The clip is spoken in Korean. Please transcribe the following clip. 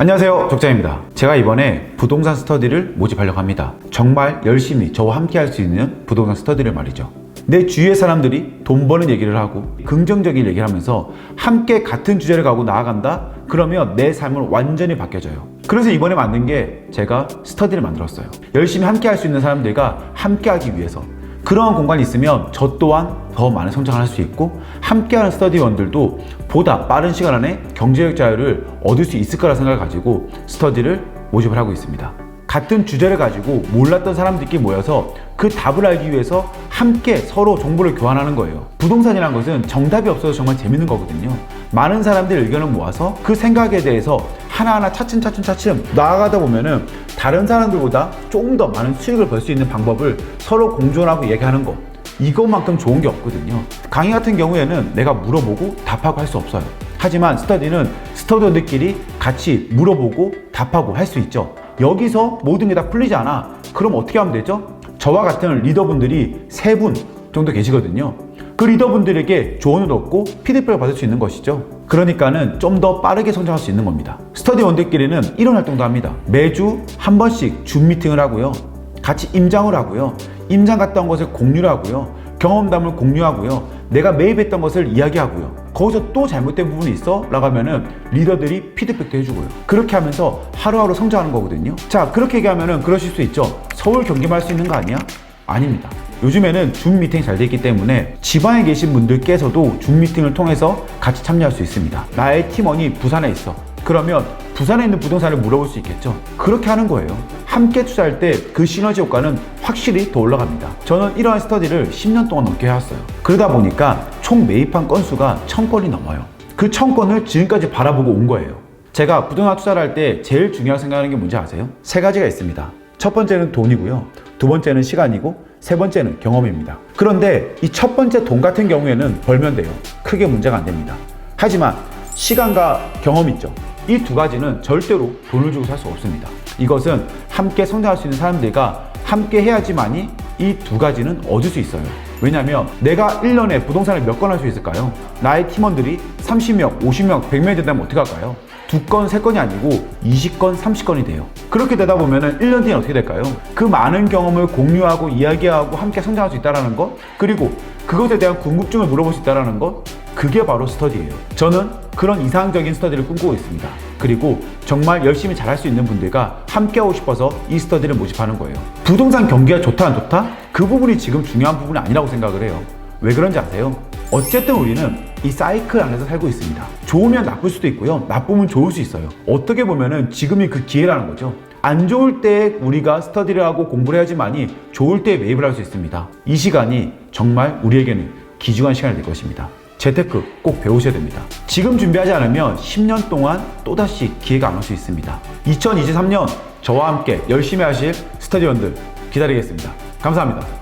안녕하세요. 적자입니다. 제가 이번에 부동산 스터디를 모집하려고 합니다. 정말 열심히 저와 함께 할 수 있는 부동산 스터디를 말이죠. 내 주위의 사람들이 돈 버는 얘기를 하고 긍정적인 얘기를 하면서 함께 같은 주제를 가고 나아간다? 그러면 내 삶은 완전히 바뀌어져요. 그래서 이번에 만든 게 제가 스터디를 만들었어요. 열심히 함께 할 수 있는 사람들과 함께 하기 위해서 그러한 공간이 있으면 저 또한 더 많은 성장을 할 수 있고 함께하는 스터디원들도 보다 빠른 시간 안에 경제적 자유를 얻을 수 있을 거라 생각을 가지고 스터디를 모집을 하고 있습니다. 같은 주제를 가지고 몰랐던 사람들끼리 모여서 그 답을 알기 위해서 함께 서로 정보를 교환하는 거예요. 부동산이란 것은 정답이 없어서 정말 재밌는 거거든요. 많은 사람들의 의견을 모아서 그 생각에 대해서 하나하나 차츰차츰 차츰 나아가다 보면은 다른 사람들보다 조금 더 많은 수익을 벌 수 있는 방법을 서로 공존하고 얘기하는 거. 이것만큼 좋은 게 없거든요. 강의 같은 경우에는 내가 물어보고 답하고 할 수 없어요. 하지만 스터디는 스터디원들끼리 같이 물어보고 답하고 할 수 있죠. 여기서 모든 게 다 풀리지 않아. 그럼 어떻게 하면 되죠? 저와 같은 리더분들이 세 분 정도 계시거든요. 그 리더분들에게 조언을 얻고 피드백을 받을 수 있는 것이죠. 그러니까는 좀 더 빠르게 성장할 수 있는 겁니다. 스터디원들끼리는 이런 활동도 합니다. 매주 한 번씩 줌 미팅을 하고요. 같이 임장을 하고요. 임장 갔다 온 것을 공유를 하고요. 경험담을 공유하고요. 내가 매입했던 것을 이야기하고요. 거기서 또 잘못된 부분이 있어? 라고 하면은 리더들이 피드백도 해주고요. 그렇게 하면서 하루하루 성장하는 거거든요. 자, 그렇게 얘기하면은 그러실 수 있죠. 서울 경기만 할 수 있는 거 아니야? 아닙니다. 요즘에는 줌 미팅이 잘돼 있기 때문에 지방에 계신 분들께서도 줌 미팅을 통해서 같이 참여할 수 있습니다. 나의 팀원이 부산에 있어. 그러면 부산에 있는 부동산을 물어볼 수 있겠죠. 그렇게 하는 거예요. 함께 투자할 때 그 시너지 효과는 확실히 더 올라갑니다. 저는 이러한 스터디를 10년 동안 넘게 해왔어요. 그러다 보니까 총 매입한 건수가 1000건이 넘어요. 그 1000건을 지금까지 바라보고 온 거예요. 제가 부동산 투자를 할 때 제일 중요하게 생각하는 게 뭔지 아세요? 세 가지가 있습니다. 첫 번째는 돈이고요. 두 번째는 시간이고 세 번째는 경험입니다. 그런데 이 첫 번째 돈 같은 경우에는 벌면 돼요. 크게 문제가 안 됩니다. 하지만 시간과 경험 있죠. 이 두 가지는 절대로 돈을 주고 살 수 없습니다. 이것은 함께 성장할 수 있는 사람들과 함께 해야지만이 이 두 가지는 얻을 수 있어요. 왜냐면 내가 1년에 부동산을 몇 건 할 수 있을까요? 나의 팀원들이 30명, 50명, 100명이 된다면 어떻게 할까요? 두 건, 세 건이 아니고 20건, 30건이 돼요. 그렇게 되다 보면은 1년 뒤엔 어떻게 될까요? 그 많은 경험을 공유하고 이야기하고 함께 성장할 수 있다는 것, 그리고 그것에 대한 궁금증을 물어볼 수 있다는 것, 그게 바로 스터디예요. 저는 그런 이상적인 스터디를 꿈꾸고 있습니다. 그리고 정말 열심히 잘할 수 있는 분들과 함께 하고 싶어서 이 스터디를 모집하는 거예요. 부동산 경기가 좋다 안 좋다? 그 부분이 지금 중요한 부분이 아니라고 생각을 해요. 왜 그런지 아세요? 어쨌든 우리는 이 사이클 안에서 살고 있습니다. 좋으면 나쁠 수도 있고요. 나쁘면 좋을 수 있어요. 어떻게 보면은 지금이 그 기회라는 거죠. 안 좋을 때 우리가 스터디를 하고 공부를 해야지만이 좋을 때 매입을 할 수 있습니다. 이 시간이 정말 우리에게는 귀중한 시간이 될 것입니다. 재테크 꼭 배우셔야 됩니다. 지금 준비하지 않으면 10년 동안 또다시 기회가 안 올 수 있습니다. 2023년 저와 함께 열심히 하실 스터디원들 기다리겠습니다. 감사합니다.